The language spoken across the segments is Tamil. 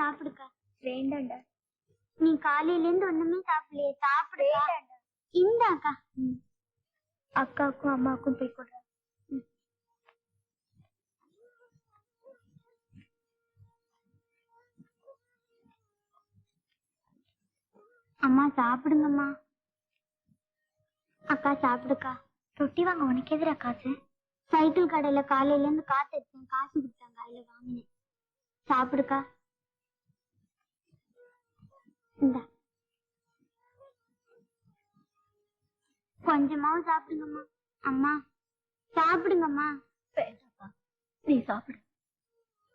சாப்பிடுக்கா. வேண்டாம்டா நீ காலையில இருந்து ஒண்ணுமே சாப்பிடலையே சாப்பிடுக்கா. இந்தாக்கா. அக்காவுக்கும் அம்மாவுக்கும் போய் கொடுறேன் அம்மா சாப்பிடுங்கம்மா. அக்கா சாப்பிடுக்கா. ரொட்டி வாங்க உனக்கு எதிரா காசு? சைக்கிள் கடையில காலையில இருந்து காத்து எடுத்தேன். காசு கொடுத்தாங்க அதுல வாங்கினேன். சாப்பிடுக்கா. கொஞ்சமாவும் சாப்பிடுங்கம்மா. அம்மா சாப்பிடுங்கம்மா. நீ சாப்பிடு.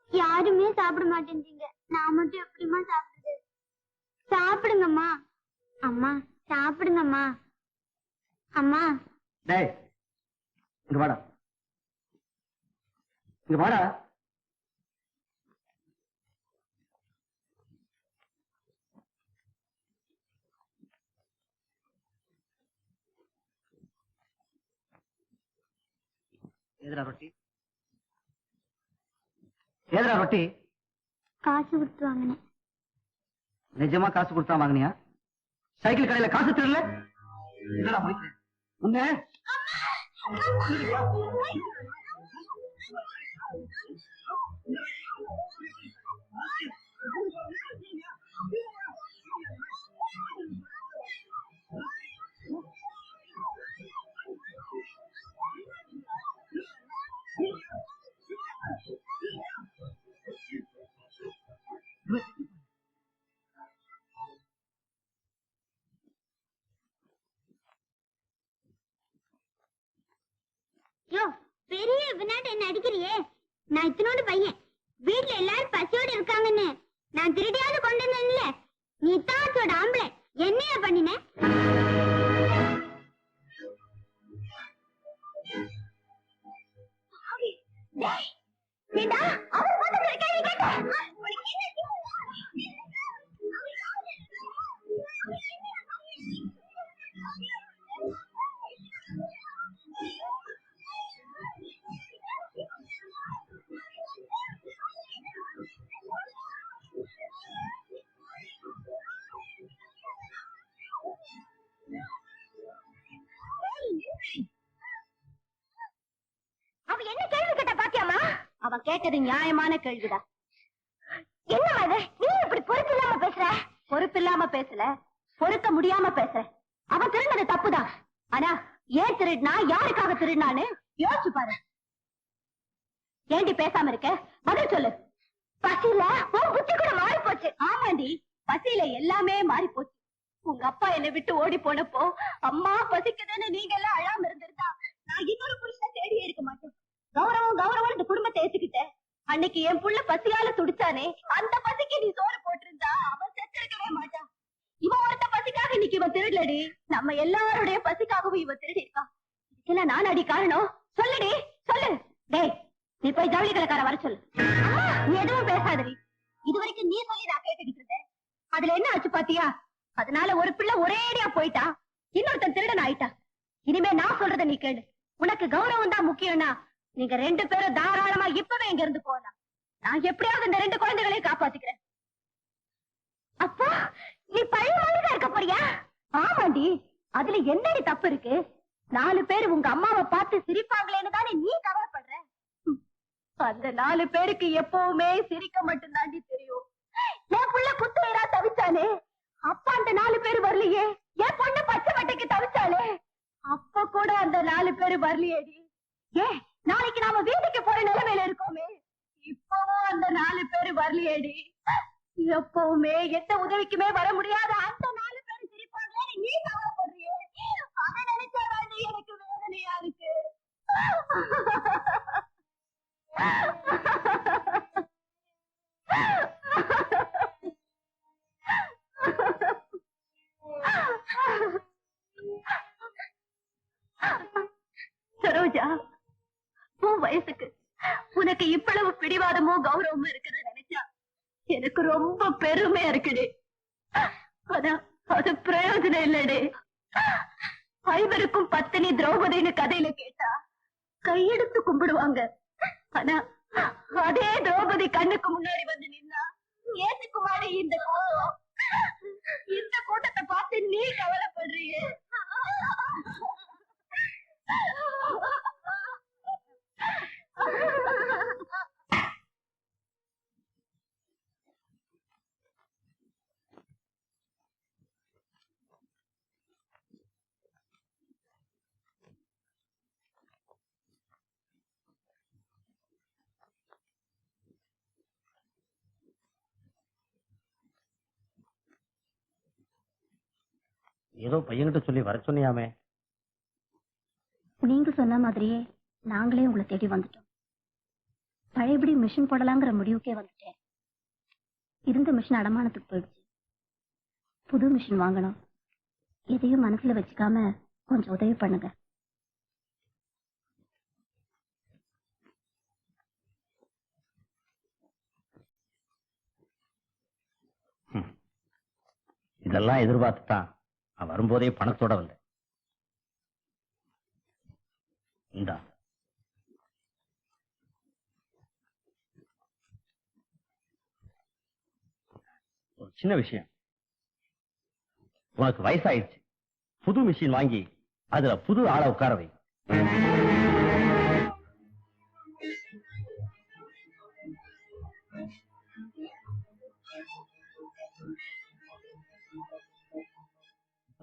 யாருமே சாப்பிட மாட்டேன்றீங்க. நான் மட்டும் எப்படிம்மா சாப்பிடுறது? சாப்பிடுங்கம்மா. அம்மா சாப்பிடுங்கம்மா. அம்மா. டேய் இங்க வாடா. இங்க வாடா. ஏதுடா ரொட்டி? ஏதுடா ரொட்டி? காசு கொடுத்து வாங்கினேன். நிஜமா காசு கொடுத்தா வாங்கினியா? சைக்கிள் கடையில காசு திருடல என்னடா முடிக்கிறேன் உன்ன? யோ அவன் கேட்டது நியாயமான கேள்விதான். என்ன அது நீ இப்படி பொறுப்பு இல்லாம பேசுற? பொறுப்பு இல்லாம பேசல. பொறுக்க முடியாம பேசுற. அவன் திருடினது தப்புதான். ஆனா ஏன் திருடினா யாருக்காக திருடினான்னு யோசிச்சு பாரு. ஏண்டி பேசாம இருக்க? பதில் சொல்லு. பசியில உன் புத்தி கூட மாறி போச்சு. ஆமாண்டி பசியில எல்லாமே மாறி போச்சு. உங்க அப்பா என்னை விட்டு ஓடி போனப்போ அம்மா பசிக்குதுன்னு நீங்க எல்லாம் அழாம இருந்திருந்தா நான் இன்னொரு புருஷனை தேடியே இருக்க மாட்டேன். கௌரவம் கௌரவம் இந்த குடும்பத்தை ஏத்துக்கிட்ட. அன்னைக்கு என் புள்ள பசியால துடிச்சானே அந்த பசிக்கு நீ சோறு போட்டிருந்தா அவன் செத்திருக்கவே மாட்டான். இவன் ஒருத்த பசிக்காக இன்னைக்கு இவன் திருடலடி. நம்ம எல்லாருடைய பசிக்காகவும் இவன் திருடி இருக்கான் இதுக்கெல்லாம் நான் அடி காரணம்? சொல்லுடி சொல்லு. டேய் நீ போய் ஜவுளி கலக்கார வர சொல்லு. நீ எதுவும் பேசாதடி. இது வரைக்கும் நீ சொல்லி நான் கேட்டுக்கிட்டு இருந்தேன். அதுல என்ன ஆச்சு பாத்தியா? அதனால ஒரு பிள்ளை ஒரேடியா போயிட்டா இன்னொருத்தன் திருடன் ஆயிட்டா. இனிமே நான் சொல்றத நீ கேளு. உனக்கு கௌரவம் தான் முக்கியம்னா நீங்க ரெண்டு பேரும் தாராளமா இப்பவே இங்க இருந்து போகலாம். நான் எப்படியாவது இந்த ரெண்டு குழந்தைகளையும் காப்பாத்திக்கிறேன். அப்பா நீ பழைய மாதிரிதான் இருக்க போறியா? ஆமாண்டி அதுல என்னடி தப்பு இருக்கு? நாலு பேர் உங்க அம்மாவை பார்த்து சிரிப்பாங்களேன்னு தானே நீ கவலைப்படுற? அந்த நாலு பேருக்கு எப்பவுமே சிரிக்க மட்டும்தாண்டி தெரியும். என் புள்ள குத்துயிரா தவிச்சானே அப்ப அந்த நாலு பேர் வரலையே. என் பொண்ணு பச்சை மட்டைக்கு தவிச்சாலே அப்ப கூட அந்த நாலு பேர் வரலையேடி. ஏ நாம வீட்டுக்கு போற நிலைமையில இருக்கோமே. இப்பவும் அந்த நாலு பேரு வரலையேடி. எப்பவுமே எந்த உதவிக்குமே வர முடியாத அந்த பிடிவாதமோ கௌரவமோ இருக்கிறத நினைச்சா எனக்கு ரொம்ப பெருமையா இருக்குடே. ஆனா அது பிரயோஜனம் இல்லடே. ஐவருக்கும் பத்தினி திரௌபதினு கதையில கேட்டா கையெடுத்து கும்பிடுவாங்க. ஆனா அதே திரௌபதி கண்ணுக்கு முன்னாடி வந்து நின்னா ஏத்துக்குமாரி இந்த கூட்டம் இந்த கூட்டத்தை பார்த்து நீ கவலைப்படுறியே? ஏதோ பையன்கிட்ட சொல்லி வர சொன்னியாமே. நீங்க சொன்ன மாதிரியே நாங்களே உங்களை தேடி வந்துட்டோம். பழையபடி மிஷின் போடலாங்கிற முடிவுக்கே வந்துட்டேன். இருந்த மிஷின் அடமானத்துக்கு போயிடுச்சு. புது மிஷின் வாங்கணும். எதையும் மனசுல வச்சுக்காம கொஞ்சம் உதவி பண்ணுங்க. இதெல்லாம் எதிர்பார்த்து தான் நான் வரும்போதே பணத்தோட வந்தேன். இந்தா. ஒரு சின்ன விஷயம். உனக்கு வயசாயிடுச்சு. புது மிஷின் வாங்கி அதுல புது ஆளை உட்கார வை.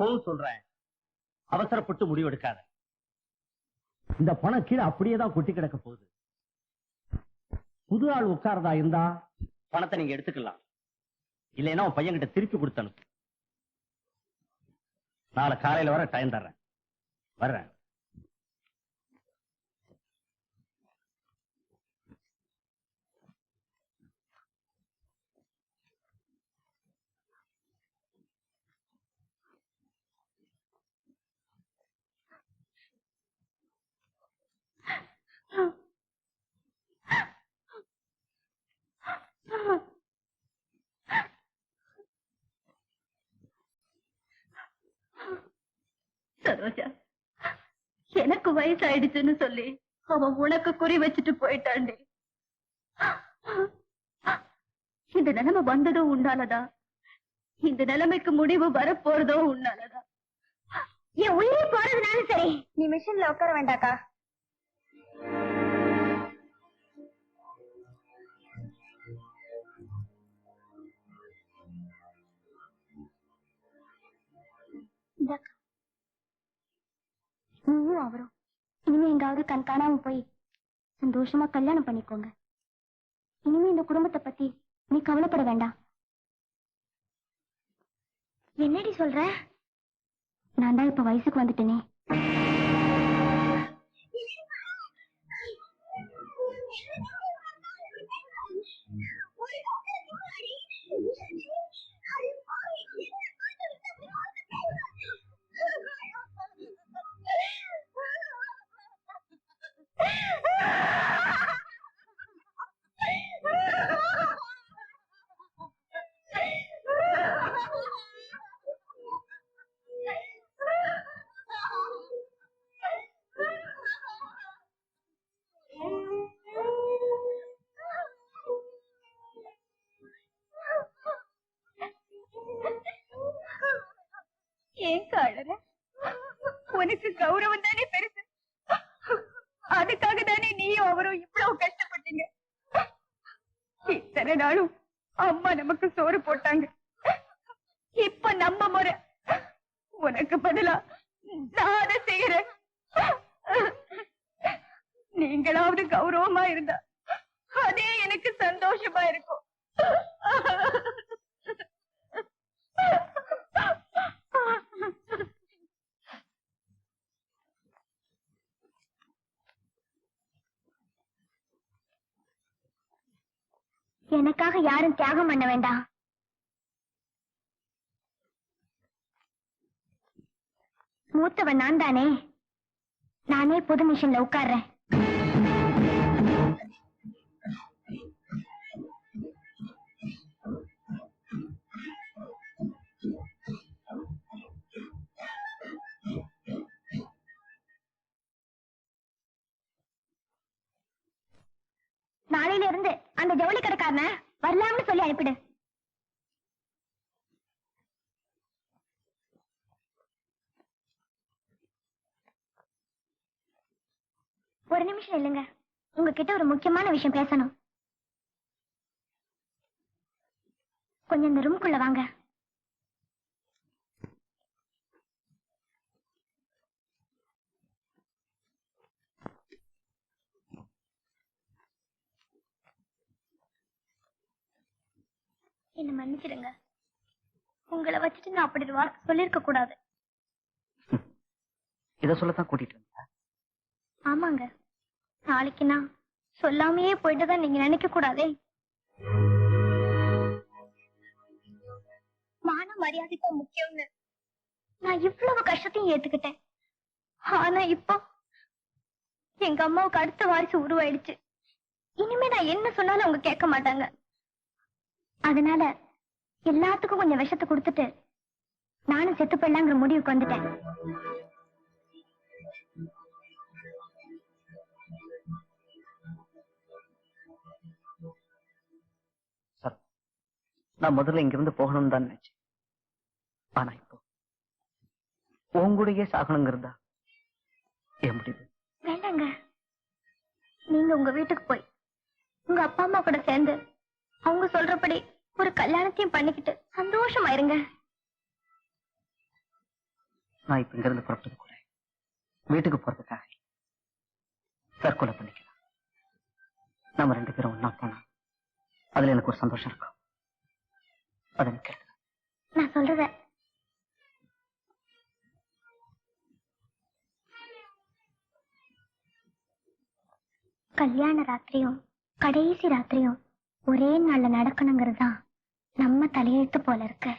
இப்பவும் சொல்றேன். அவசரப்பட்டு முடிவெடுக்காத. இந்த பணம் கீழே அப்படியே தான் கொட்டி கிடக்க போகுது. புது ஆள் உட்காரதா இருந்தா பணத்தை நீங்க எடுத்துக்கலாம். இல்லைன்னா உன் பையன்கிட்ட திருப்பி கொடுத்தனும் நாளை காலையில வர டைம் தர்றேன். வர்றேன். வயசு ஆயிடுச்சுன்னு சொல்லி அவன் உனக்கு குறி வச்சுட்டு போயிட்டாண்டி. இந்த நிலைமை வந்ததும் உண்டானதா இந்த நிலைமைக்கு முடிவு வரப்போறதோ உன்னாலதா? என் உயிரை போறதுனாலும் சரி. நீ மிஷின்ல உட்கார வேண்டாக்கா. அவரும். இனிமே எங்காவது கண் காணாம போய் சந்தோஷமா கல்யாணம் பண்ணிக்கோங்க. இனிமே இந்த குடும்பத்தை பத்தி நீ கவலைப்பட வேண்டாம். என்னடி சொல்ற? நான் தான் இப்ப வயசுக்கு வந்துட்டேனே. ஏன் காழற உனக்கு கௌரவம் தானே பெருசு. அதுக்காக தானே நீயும் அவரும் இவ்வளவு கஷ்டப்பட்டீங்க. இத்தனை நாளும் அம்மா நமக்கு சோறு போட்டாங்க. இப்ப நம்ம முறை. உனக்கு பதிலா நான் அதை செய்யறேன். நீங்களாவது கௌரவமா இருந்தா அதே எனக்கு சந்தோஷமா இருக்கும். எனக்காக யாரும் தியாகம் பண்ண வேண்டாம். மூத்தவன் நான் தானே நானே புது மிஷின்ல உட்கார்றேன். ஒரு நிமிஷம் இல்லைங்க. உங்ககிட்ட ஒரு முக்கியமான விஷயம் பேசணும். கொஞ்சம் இந்த ரூம்குள்ள வாங்க. என்ன மன்னிச்சிடுங்க. உங்களை வச்சுட்டு நான் அப்படி வார்த்தை சொல்லியிருக்க கூடாது. இதை சொல்லத்தான் கூட்டிட்டு வந்தேன் ஆமாங்க. நாளைக்கு நான் சொல்லாமையே போயிட்டுதான் நீங்க நினைக்க கூடாதே? மான மரியாதைக்கு முக்கியம்னு. நான் இவ்வளவு கஷ்டத்தையும் ஏத்துக்கிட்டேன். ஆனா இப்போ எங்க அம்மாவுக்கு அடுத்த வாரிசு உருவாயிடுச்சு. இனிமே நான் என்ன சொன்னாலும் அவங்க கேட்க மாட்டாங்க. அதனால எல்லாத்துக்கும் கொஞ்சம் விஷத்தை கொடுத்துட்டு நானும் செத்து போயிடலாங்கிற முடிவுக்கு வந்துட்டேன். நான் முதல்ல இங்கிருந்து போகணும்னு தான் நினைச்சேன். ஆனா இப்போ உங்களுடைய சாகனங்கிறதா என் முடிவு. வேண்டாங்க. நீங்க உங்க வீட்டுக்கு போய் உங்க அப்பா அம்மா கூட சேர்ந்து அவங்க சொல்றபடி ஒரு கல்யாணத்தையும் பண்ணிக்கிட்டு சந்தோஷமா இருங்க நான் இப்ப இங்கிருந்து புறப்பட்டது கூட வீட்டுக்கு போறதுக்காக. தற்கொலை பண்ணிக்கலாம். நம்ம ரெண்டு பேரும் ஒன்னா போனா அதுல எனக்கு ஒரு சந்தோஷம் இருக்கும். அதை கேளு நான் சொல்றத கல்யாண ராத்திரியும் கடைசி ராத்திரியும் ஒரே நாள்ல நடக்கணுங்கிறது தான் நம்ம தலையெழுத்து போல இருக்கு.